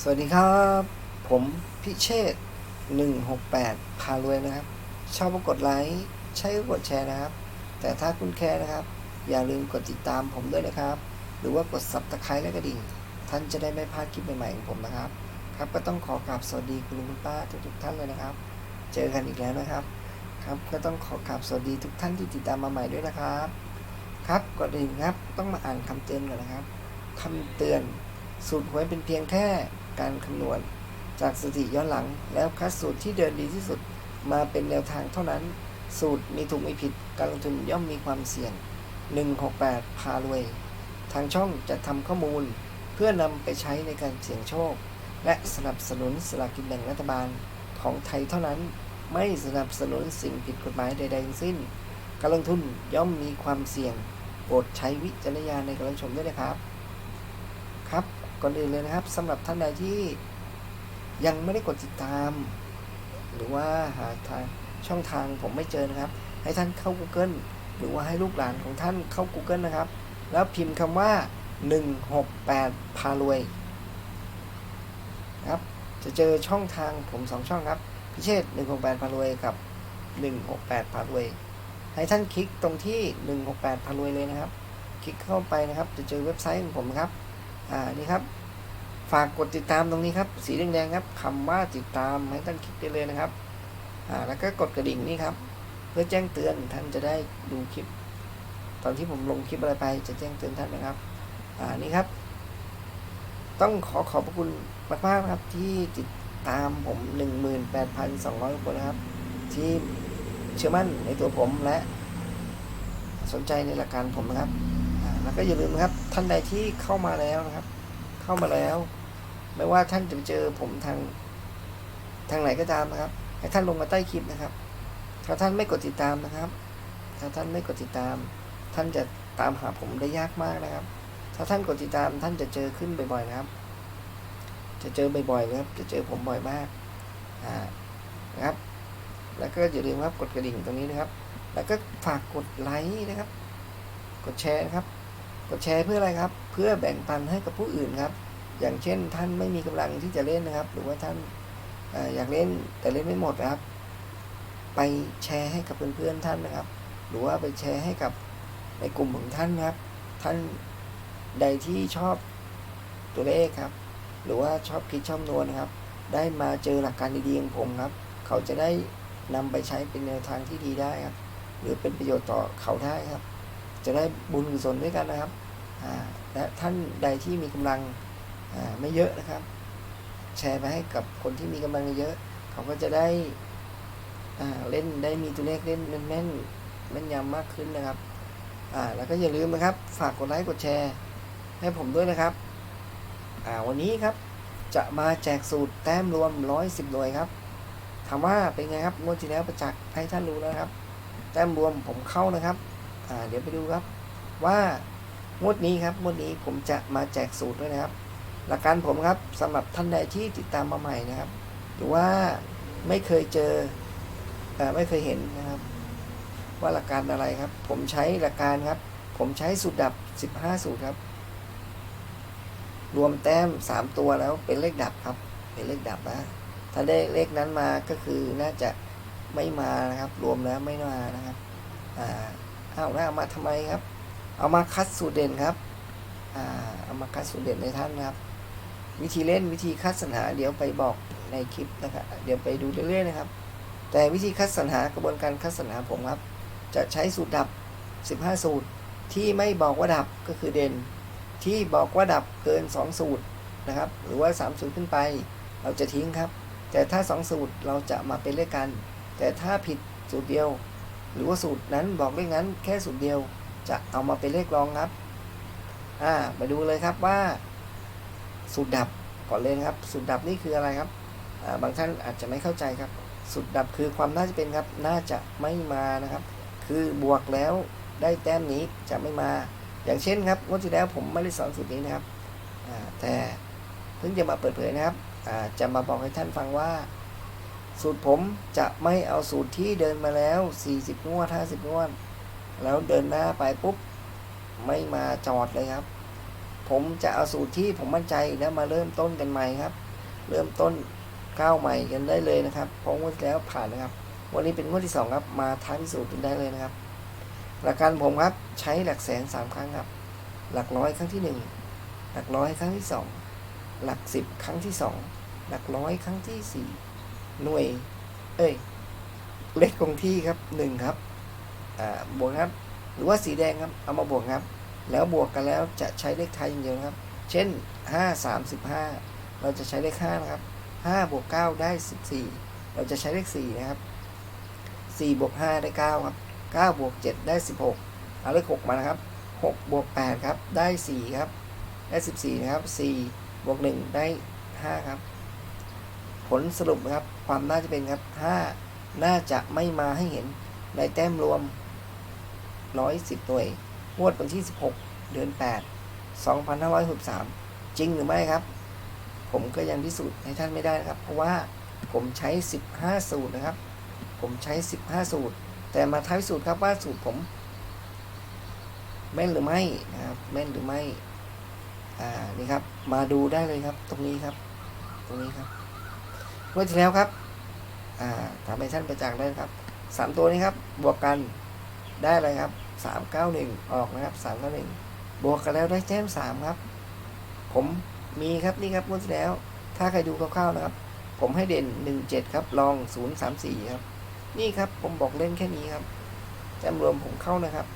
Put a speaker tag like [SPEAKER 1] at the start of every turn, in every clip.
[SPEAKER 1] สวัสดีครับ ผมพิเชษ168 พารวยนะครับ ชอบกดไลค์ ใช่ก็กดแชร์นะครับ แต่ถ้าคุณแคร์นะครับ อย่าลืมกดติดตามผมด้วยนะครับ หรือว่ากดสับตะไคร้และกระดิ่ง ท่านจะได้ไม่พลาดคลิปใหม่ๆของผมนะครับ ครับก็ต้องขอกราบสวัสดีคุณลุงคุณป้าทุกๆท่านเลยนะครับ เจอกันอีกแล้วนะครับ ครับก็ต้องขอกราบสวัสดีทุกท่านที่ติดตามมาใหม่ด้วยนะครับ ครับก่อนอื่นครับต้องมาอ่านคำเตือนก่อนนะครับคำเตือนสูตรหวยเป็นเพียงแค่ การคำนวณ จากสถิติย้อนหลัง แล้วคัดสูตรที่เดินดีที่สุดมาเป็นแนวทางเท่านั้น สูตรมีถูกมีผิดการลงทุนย่อมมีความเสี่ยง 168 พารวย ทางช่องจะทำข้อมูลเพื่อนำไปใช้ในการเสี่ยงโชค และสนับสนุนสลากกินแบ่งรัฐบาลของไทยเท่านั้น ไม่สนับสนุนสิ่งผิดกฎหมายใดๆทั้งสิ้น การลงทุนย่อมมีความเสี่ยงโปรดใช้วิจารณญาณในการรับชมด้วยนะครับครับ ก่อนอื่นเลยนะครับสำหรับท่านใดที่ยังไม่ได้กดติดตาม หรือว่าหาทางช่องทางผมไม่เจอนะครับ ให้ท่านเข้า Google หรือว่าให้ลูกหลานของท่านเข้า Google นะครับ แล้วพิมพ์คำว่า 168 พารวยครับจะเจอช่องทางผมสองช่องครับ พิเชษ168 พารวยกับ 168 พารวย ให้ท่านคลิกตรงที่ 168 พารวยเลยนะครับ คลิกเข้าไปนะครับ จะเจอเว็บไซต์ของผมครับ อ่านี่ครับ ฝากกดติดตามตรงนี้ครับ สีแดงๆครับคำว่าติดตามให้ท่านคลิกได้เลยนะครับ อ่า แล้วก็กดกระดิ่งนี่ครับ เพื่อแจ้งเตือนท่านจะได้ดูคลิป ตอนที่ผมลงคลิปอะไรไปจะแจ้งเตือนท่านนะครับ อ่า นี่ครับ ต้องขอขอบพระคุณมากๆครับที่ติดตามผม 18,200 คนนะครับ ที่เชื่อมั่นในตัวผมและสนใจในหลักการผมนะครับ แล้วก็อย่าลืมนะครับ ท่านใดที่เข้ามาแล้วนะครับ เข้ามาแล้ว ไม่ว่าท่านจะเจอผมทางทางไหนก็ตามนะครับ ให้ท่านลงมาใต้คลิปนะครับ ถ้าท่านไม่กดติดตามนะครับ ถ้าท่านไม่กดติดตาม ท่านจะตามหาผมได้ยากมากนะครับ ถ้าท่านกดติดตามท่านจะเจอขึ้นบ่อยๆนะครับ จะเจอบ่อยๆนะครับ จะเจอผมบ่อยมากอ่านะครับ แล้วก็อย่าลืมครับกดกระดิ่งตรงนี้นะครับ แล้วก็ฝากกดไลค์นะครับ กดแชร์นะครับ กดแชร์เพื่ออะไรครับ เพื่อแบ่งปันให้กับผู้อื่นครับ อย่างเช่นท่านไม่มีกำลังที่จะเล่นนะครับ หรือว่าท่านออยากเล่นแต่เล่นไม่หมดนะครับ ไปแชร์ให้กับเพื่อนๆท่านนะครับ หรือว่าไปแชร์ให้กับในกลุ่มของท่านนะครับ ท่านใดที่ชอบตัวเลขครับ หรือว่าชอบคิดชอบนวลนครับ ได้มาเจอหลักการดีๆของผมครับ เขาจะได้นำไปใช้เป็นแนวทางที่ดีได้ครับ หรือเป็นประโยชน์ต่อเขาได้ครับ จะได้บุญกุศลด้วยกันนะครับและท่านใดที่มีกำลังไม่เยอะนะครับ แชร์ไปให้กับคนที่มีกำลังเยอะ เขาก็จะได้เล่นได้มีตัวเลขเล่นแม่นแม่นยำมากขึ้นนะครับแล้วก็อย่าลืมนะครับ ฝากกดไลค์กดแชร์ให้ผมด้วยนะครับวันนี้ครับจะมาแจกสูตรแต้มรวม 110หน่วยครับถามว่าเป็นไงครับงวดที่แล้วประจักษ์ให้ท่านรู้แล้วนะครับ แต้มรวมผมเข้านะครับ เดี๋ยวไปดูครับว่างวดนี้ครับงวดนี้ผมจะมาแจกสูตรด้วยนะครับ หลักการผมครับสำหรับท่านใดที่ติดตามมาใหม่นะครับ หรือว่าไม่เคยเจอเออไม่เคยเห็นนะครับ ว่าหลักการอะไรครับ ผมใช้หลักการครับ ผมใช้สูตรดับ 15 สูตรครับ รวมแต้ม 3 ตัวแล้วเป็นเลขดับครับ เป็นเลขดับนะถ้าได้เลขนั้นมาก็คือน่าจะไม่มานะครับ รวมแล้วไม่มานะครับอ่า เอาแล้วเอามาทำไมครับ เอามาคัดสูตรเด่นครับอ่าเอามาคัดสูตรเด่นในท่านนะครับ วิธีเล่นวิธีคัดสรรหาเดี๋ยวไปบอกในคลิปนะครับเดี๋ยวไปดูเรื่อยๆนะครับ แต่วิธีคัดสรรหากระบวนการคัดสรรหาผมครับ จะใช้สูตรดับ 15 สูตร ที่ไม่บอกว่าดับก็คือเด่น ที่บอกว่าดับเกิน 2 สูตรนะครับ หรือว่า 3 สูตรขึ้นไป เราจะทิ้งครับ แต่ถ้า 2 สูตรเราจะมาเป็นเลขกัน แต่ถ้าผิดสูตรเดียว หรือว่าสูตรนั้นบอกเลขนั้นแค่สูตรเดียวจะเอามาเป็นเลขรองครับ อ่ามาดูเลยครับว่า สูตรดับก่อนเลยครับ สูตรดับนี่คืออะไรครับอ่าบางท่านอาจจะไม่เข้าใจครับ สูตรดับคือความน่าจะเป็นครับ น่าจะไม่มานะครับ คือบวกแล้วได้แต้มนี้จะไม่มา อย่างเช่นครับงวดที่แล้วผมไม่ได้สอนสูตรนี้นะครับแต่เพิ่งจะมาเปิดเผยนะครับจะมาบอกให้ท่านฟังว่า สูตรผมจะไม่เอาสูตรที่เดินมาแล้ว 40 งวด 50 งวด แล้วเดินหน้าไปปุ๊บ ไม่มาจอดเลยครับ ผมจะเอาสูตรที่ผมมั่นใจแล้วมาเริ่มต้นกันใหม่ครับ เริ่มต้นก้าวใหม่กันได้เลยนะครับเพราะงวดแล้วผ่านนะครับ วันนี้เป็นงวดที่สองครับ มาท้าพิสูจน์กันได้เลยนะครับ หลักการผมครับใช้หลักแสนสามครั้งครับ หลักร้อยครั้งที่หนึ่งหลักร้อยครั้งที่สองหลักสิบครั้งที่สองหลักร้อยครั้งที่สี่ หน่วย เอ้ย เลขคงที่ครับหนึ่งครับ อ่า บวกครับ หรือว่าสีแดงครับ เอามาบวกครับ แล้วบวกกันแล้วจะใช้เลขไทยอย่างเดียวครับ เช่นห้าสามสิบห้าเราจะใช้เลขห้านะครับห้าบวกเก้าได้สิบสี่เราจะใช้เลขสี่นะครับสี่บวกห้าได้เก้าครับเก้าบวกเจ็ดได้สิบหกเอาเลขหกมานะครับหกบวกแปดครับได้สี่ครับ ได้สิบสี่นะครับสี่บวกหนึ่งได้ห้าครับ ผลสรุปนะครับ ความน่าจะเป็นครับห้าน่าจะไม่มาให้เห็นในแต้มรวมร้อยสิบหน่วยงวดวันที่สิบหกเดือนแปดสองพันห้าร้อยหกสามจริงหรือไม่ครับ ผมก็ยังพิสูจน์ให้ท่านไม่ได้นะครับ เพราะว่าผมใช้ 15 สูตรนะครับ ผมใช้ 15 สูตร แต่มาท้ายสูตรครับว่าสูตรผม แม่นหรือไม่นะครับแม่นหรือไม่ อ่านี่ครับ มาดูได้เลยครับ ตรงนี้ครับ ตรงนี้ครับ เมื่อที่แล้วครับอ่าทำให้ท่านประจักษ์ได้ครับสามตัวนี้ครับ บวกกันได้อะไรครับสามเก้าหนึ่งออกนะครับสามเก้าหนึ่งบวกกันแล้วได้แต้มสามครับ ผมมีครับนี่ครับงวดที่แล้ว ถ้าใครดูคร่าวๆนะครับ ผมให้เด่นหนึ่งเจ็ดครับลองศูนย์สามสี่ครับ นี่ครับผมบอกเล่นแค่นี้ครับแต้มรวมผมเข้านะครับ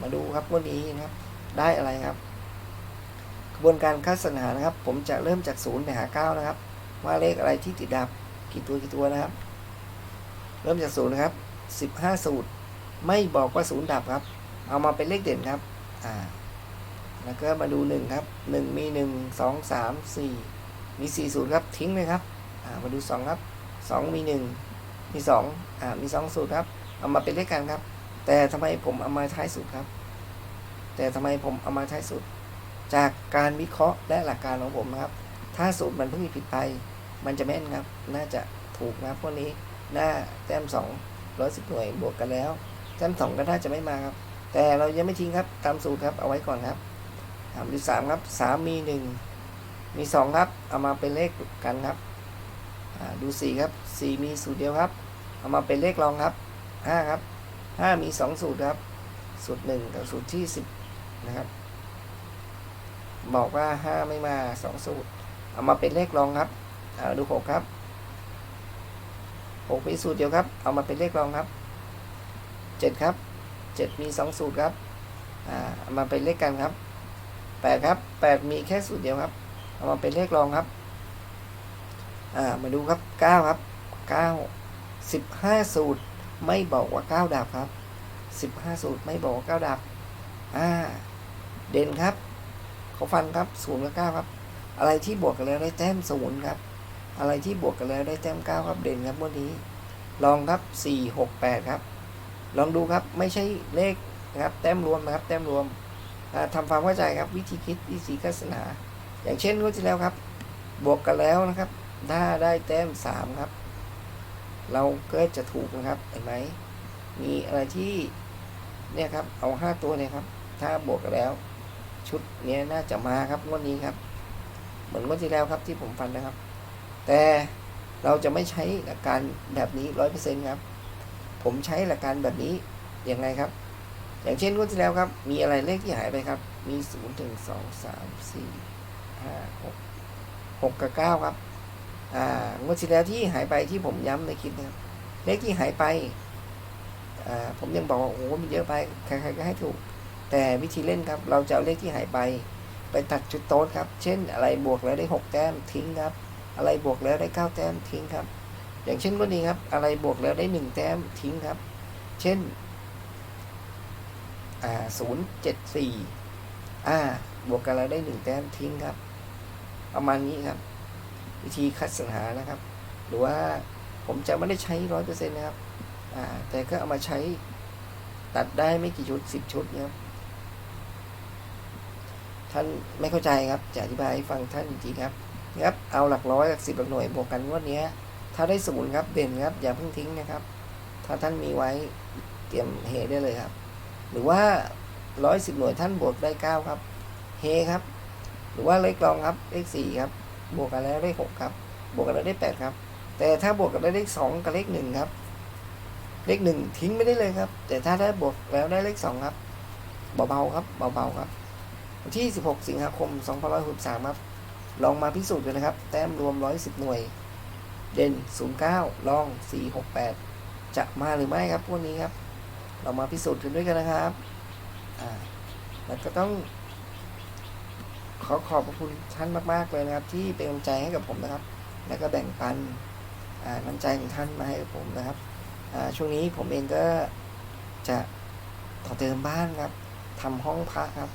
[SPEAKER 1] มาดูครับวันนี้นะครับ ได้อะไรครับ กระบวนการคัดสรรหานะครับ ผมจะเริ่มจากศูนย์ไปหาเก้านะครับ ว่าเลขอะไรที่ติดดับกี่ตัวกี่ตัวนะครับ เริ่มจากศูนย์นะครับสิบห้าสูตร ไม่บอกว่าศูนย์ดับครับ เอามาเป็นเลขเด่นครับ อ่า แล้วก็มาดูหนึ่งครับหนึ่งมีหนึ่งสองสามสี่มีสี่สูตรครับทิ้งเลยครับ อ่า มาดูสองครับสองมีหนึ่งมีสองอ่ามีสองสูตรครับ เอามาเป็นเลขกันครับ แต่ทำไมผมเอามาท้ายสูตรครับ แต่ทำไมผมเอามาท้ายสูตรจากการวิเคราะห์และหลักการของผมนะครับ ถ้าสูตรมันเพิ่งมีผิดไป มันจะแม่นครับ น่าจะถูกนะพวกนี้หน้าแต้มสองร้อยสิบหน่วยบวกกันแล้ว แต้มสองก็น่าจะไม่มาครับ แต่เรายังไม่ทิ้งครับ ตามสูตรครับ เอาไว้ก่อนครับถามดูสามครับสามมีหนึ่งมีสองครับ เอามาเป็นเลขกันครับดูสี่ครับสี่มีสูตรเดียวครับ เอามาเป็นเลขรองครับห้าครับห้ามีสองสูตรครับ สูตรหนึ่งกับสูตรที่สิบนะครับ บอกว่าห้าไม่มาสองสูตร เอามาเป็นเลขรองครับอ่าดูหกครับหกมีสูตรเดียวครับ เอามาเป็นเลขรองครับเจ็ดครับเจ็ดมีสองสูตรครับอ่าเอามาเป็นเลขกันครับแปดครับแปดมีแค่สูตรเดียวครับ เอามาเป็นเลขรองครับอ่ามาดูครับเก้าครับเก้าสิบห้าสูตรไม่บอกว่าเก้าดับครับสิบห้าสูตรไม่บอกว่าเก้าดับอ่าเด่นครับเขาฟันครับศูนย์กับเก้าครับ อะไรที่บวกกันแล้วได้แต้มศูนย์ครับ อะไรที่บวกกันแล้วได้แต้มเก้าครับเด่นครับวันนี้ ลองครับสี่หกแปดครับ ลองดูครับไม่ใช่เลขนะครับแต้มรวมนะครับ แต้มรวมอ่าทำความเข้าใจครับวิธีคิดวิธีคัดสนา อย่างเช่นงวดที่แล้วครับ บวกกันแล้วนะครับ ถ้าได้แต้มสามครับ เราก็จะถูกนะครับเห็นไหมมีอะไรที่เนี่ยครับเอาห้าตัวเนี่ยครับ ถ้าบวกกันแล้ว ชุดเนี้ยน่าจะมาครับงวดนี้ครับ เหมือนงวดที่แล้วครับที่ผมฟันนะครับ แต่เราจะไม่ใช้หลักการแบบนี้ร้อยเปอร์เซ็นต์ครับ ผมใช้หลักการแบบนี้อยังไงครับ อย่างเช่นงวดที่แล้วครับ มีอะไรเลขที่หายไปครับ มีศูนย์ถึงสองสามสี่ห้าหกหกกับเก้าครับ อ่างวดที่แล้วที่หายไปที่ผมย้ำในคลิปนะครับ เลขที่หายไป อ่า ผมยังบอกว่าโอ้โหมันเยอะไป ใครๆก็ให้ถูก แต่วิธีเล่นครับ เราจะเอาเลขที่หายไป ไปตัดจุดโต๊ดครับ เช่นอะไรบวกแล้วได้หกแต้มทิ้งครับ อะไรบวกแล้วได้เก้าแต้มทิ้งครับ อย่างเช่นวันนี้ครับ อะไรบวกแล้วได้หนึ่งแต้มทิ้งครับ เช่นอ่าศูนย์เจ็ดสี่อ่าบวกกันแล้วได้หนึ่งแต้มทิ้งครับ ประมาณนี้ครับ วิธีคัดสรรหานะครับ หรือว่าผมจะไม่ได้ใช้ร้อยเปอร์เซ็นต์นะครับ อ่า แต่ก็เอามาใช้ตัดได้ไม่กี่ชุดสิบชุดนะครับ ท่านไม่เข้าใจครับ จะอธิบายให้ฟังท่านจริงครับครับ เอาหลักร้อยหลักสิบหลักหน่วยบวกกันงวดนี้ถ้าได้ศูนย์ครับเด่นครับ อย่าเพิ่งทิ้งนะครับ ถ้าท่านมีไว้เตรียมเฮได้เลยครับ หรือว่าร้อยสิบหน่วยท่านบวกได้เก้าครับเฮครับ หรือว่าเลขรองครับเลขสี่ครับ บวกกันแล้วได้หกครับ บวกกันแล้วได้แปดครับ แต่ถ้าบวกกันแล้วได้สองกับเลขหนึ่งครับ เลขหนึ่งทิ้งไม่ได้เลยครับ แต่ถ้าได้บวกแล้วได้เลขสองครับเบาๆครับเบาๆครับ วันที่ 16 สิงหาคม 2563ครับ ลองมาพิสูจน์กันนะครับ แต้มรวม 110 หน่วย เด่น 09ลอง 468 จะมาหรือไม่ครับพวกนี้ครับ เรามาพิสูจน์กันด้วยกันนะครับอ่าแล้วก็ต้อง ขอขอบพระคุณท่านมาก ๆ เลยนะครับ ที่เป็นกำลังใจให้กับผมนะครับ แล้วก็แบ่งปันอ่าน้ำใจของท่านมาให้กับผมนะครับอ่าช่วงนี้ผมเองก็จะต่อเติมบ้านครับทำห้องพระครับ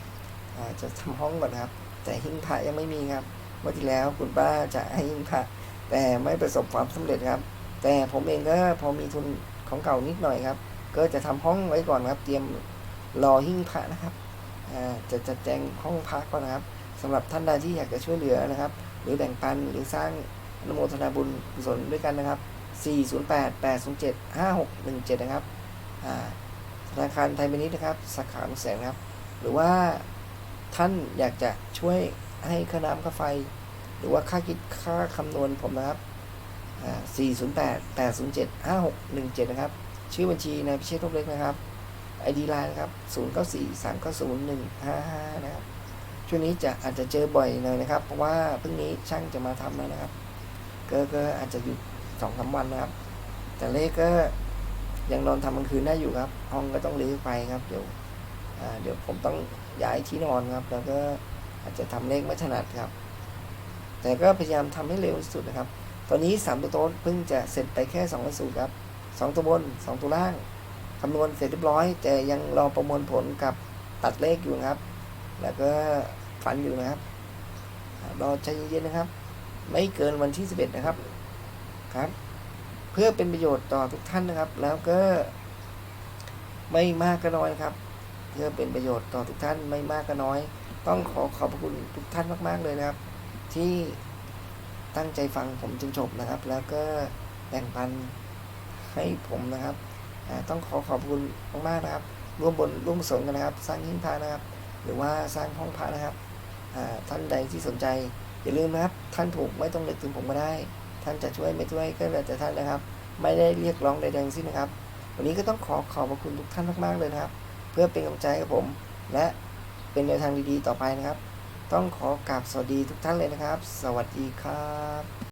[SPEAKER 1] จะทำห้องก่อนครับ แต่หิ้งพระยังไม่มีครับเมื่อที่แล้วคุณป้าจะให้หิ้งพระแต่ไม่ประสบความสำเร็จครับ แต่ผมเองก็พอมีทุนของเก่านิดหน่อยครับ ก็จะทำห้องไว้ก่อนครับ เตรียมรอหิ้งพระนะครับจะจัดแจงห้องพระก่อนนะครับสำหรับท่านใดที่อยากจะช่วยเหลือนะครับ หรือแบ่งปันหรือสร้างอนุโมทนาบุญกุศลด้วยกันนะครับ 408 807 5617 นะครับธนาคารไทยพาณิชย์นะครับ สาขาบางแสนครับ หรือว่า ท่านอยากจะช่วยให้ค่าน้ำค่าไฟ หรือว่าค่าคิดค่าคำนวณผมนะครับ 408 807 5617 นะครับ ชื่อบัญชีนายพิเชษฐ์ทบเล็กนะครับ ID Line นะครับ 094 390 155 นะครับ ช่วงนี้จะอาจจะเจอบ่อยหน่อยนะครับ เพราะว่าเพิ่งนี้ช่างจะมาทำแล้วนะครับ ก็ก็อาจจะหยุดสองสามวันนะครับ แต่เลขก็ยังนอนทำกลางคืนได้อยู่ครับ ห้องก็ต้องรื้อไปครับเดี๋ยว เดี๋ยวผมต้องย้ายที่นอนครับ แล้วก็อาจจะทำเลขไม่ถนัดครับ แต่ก็พยายามทำให้เร็วที่สุดนะครับ ตอนนี้สามตัวโต๊ดเพิ่งจะเสร็จไปแค่สองสูตรครับสองตัวบนสองตัวล่างคำนวณเสร็จเรียบร้อย แต่ยังรอประมวลผลกับตัดเลขอยู่นะครับ แล้วก็ฝันอยู่นะครับรอใจเย็นๆนะครับ ไม่เกินวันที่ 11 นะครับครับ เพื่อเป็นประโยชน์ต่อทุกท่านนะครับ แล้วก็ไม่มากก็น้อยครับ เพื่อเป็นประโยชน์ต่อทุกท่านไม่มากก็น้อย ต้องขอขอบพระคุณทุกท่านมาก ๆ เลยนะครับ ที่ตั้งใจฟังผมจนจบนะครับ แล้วก็แบ่งปันให้ผมนะครับ ต้องขอขอบคุณมากๆนะครับ ร่วมบนร่วมกุศลกันนะครับ สร้างหิ้งพระนะครับ หรือว่าสร้างห้องพระนะครับท่านใดที่สนใจอย่าลืมนะครับ ท่านถูกไม่ต้องนึกถึงผมก็ได้ ท่านจะช่วยไม่ช่วยก็แล้วแต่ท่านนะครับ ไม่ได้เรียกร้องใดๆทั้งสิ้นนะครับ วันนี้ก็ต้องขอขอบพระคุณทุกท่านมากๆเลยนะครับ เพื่อเป็นกำลังใจกับผม และเป็นแนวทางดีๆต่อไปนะครับ ต้องขอกราบสวัสดีทุกท่านเลยนะครับ สวัสดีครับ